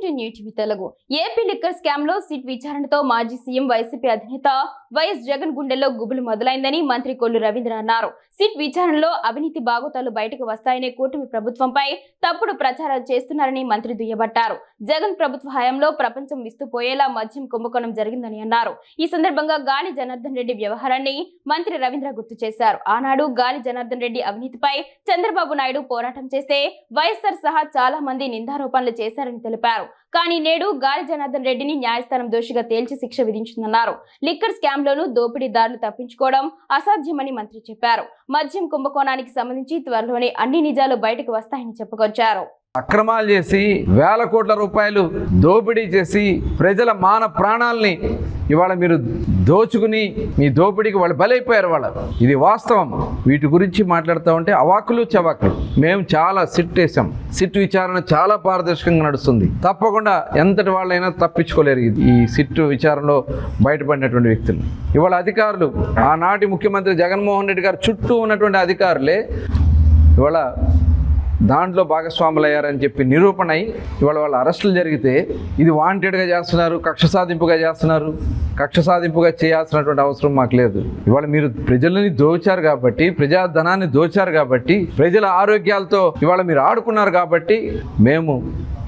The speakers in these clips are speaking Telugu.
Welcome to new TV Telugu AP liquor స్కామ్లో సిట్ విచారణతో మాజీ సీఎం వైసీపీ అధినేత వైఎస్ జగన్ గుండెల్లో గుబులు మొదలైందని మంత్రి కొల్లు రవీంద్ర అన్నారు. సిట్ విచారణలో అవినీతి బాగోతాలు బయటకు వస్తాయనే కూటమి ప్రభుత్వంపై తప్పుడు ప్రచారాలు చేస్తున్నారని మంత్రి దుయ్యబట్టారు. జగన్ ప్రభుత్వ హయాంలో ప్రపంచం విస్తుపోయేలా మద్యం కుంభకోణం జరిగిందని అన్నారు. ఈ సందర్భంగా గాలి జనార్దన్ రెడ్డి వ్యవహారాన్ని మంత్రి రవీంద్ర గుర్తు చేశారు. ఆనాడు గాలి జనార్దన్ రెడ్డి అవినీతిపై చంద్రబాబు నాయుడు పోరాటం చేస్తే వైఎస్ఆర్ సహా చాలా మంది నిందారోపణలు చేశారని తెలిపారు. కానీ నేడు గాలి జనార్దన్ రెడ్డిని న్యాయస్థానం దోషిగా తేల్చి శిక్ష విధించిందన్నారు. లిక్కర్ స్కామ్ లోను దోపిడీదారులు తప్పించుకోవడం అసాధ్యమని మంత్రి చెప్పారు. మద్యం కుంభకోణానికి సంబంధించి త్వరలోనే అన్ని నిజాలు బయటకు వస్తాయని చెప్పుకొచ్చారు. అక్రమాలు చేసి వేల కోట్ల రూపాయలు దోపిడీ చేసి ప్రజల మాన ప్రాణాలని ఇవాళ మీరు దోచుకుని మీ దోపిడీకి వాళ్ళు బలైపోయారు వాళ్ళు ఇది వాస్తవం. వీటి గురించి మాట్లాడుతూ ఉంటే అవాకులు చవాకులు. మేము చాలా సిట్ వేసాం సిట్ విచారణ చాలా పారదర్శకంగా నడుస్తుంది. తప్పకుండా ఎంతటి వాళ్ళైనా తప్పించుకోలేరు ఇది- ఈ సిట్ విచారణలో బయటపడినటువంటి వ్యక్తులు. ఇవాళ అధికారులు ఆనాటి ముఖ్యమంత్రి జగన్మోహన్ రెడ్డి గారు చుట్టూ ఉన్నటువంటి అధికారులే ఇవాళ దాంట్లో భాగస్వాములు అయ్యారని చెప్పి నిరూపణ అయి ఇవాళ వాళ్ళ అరెస్టులు జరిగితే ఇది వాంటెడ్గా చేస్తున్నారు కక్ష సాధింపుగా చేస్తున్నారు. కక్ష సాధింపుగా చేయాల్సినటువంటి అవసరం మాకు లేదు. ఇవాళ మీరు ప్రజలని దోచారు కాబట్టి ప్రజా ధనాన్ని దోచారు కాబట్టి ప్రజల ఆరోగ్యాలతో ఇవాళ మీరు ఆడుకున్నారు కాబట్టి మేము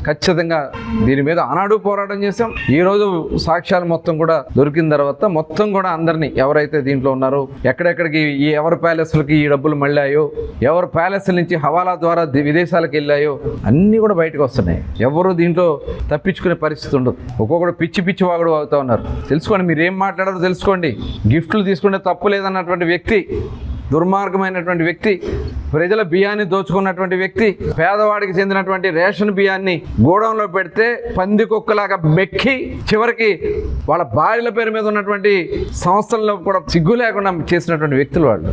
ఖచ్చితంగా దీని మీద ఆనాడు పోరాటం చేసాం ఈ రోజు సాక్ష్యాలు మొత్తం కూడా దొరికిన తర్వాత మొత్తం కూడా అందరినీ ఎవరైతే దీంట్లో ఉన్నారో ఎక్కడెక్కడికి ఈ ఎవరి ప్యాలెస్లకి ఈ డబ్బులు మళ్ళాయో ఎవరి ప్యాలెస్ నుంచి హవాలా ద్వారా విదేశాలకు వెళ్ళాయో అన్నీ కూడా బయటకు వస్తున్నాయి. ఎవరు దీంట్లో తప్పించుకునే పరిస్థితి ఉండదు. ఒక్కొక్కడు పిచ్చి పిచ్చి వాగుడు అవుతా ఉన్నారు. తెలుసుకోండి మీరు ఏం మాట్లాడారో తెలుసుకోండి. గిఫ్ట్లు తీసుకుంటే తప్పు లేదన్నటువంటి వ్యక్తి దుర్మార్గమైనటువంటి వ్యక్తి ప్రజల బియ్యాన్ని దోచుకున్నటువంటి వ్యక్తి పేదవాడికి చెందినటువంటి రేషన్ బియ్యాన్ని గోడౌన్లో పెడితే పంది కుక్కలాగా మెక్కి చివరికి వాళ్ళ భార్యల పేరు మీద ఉన్నటువంటి సంస్థల్లో కూడా సిగ్గు లేకుండా చేసినటువంటి వ్యక్తులు వాళ్ళు.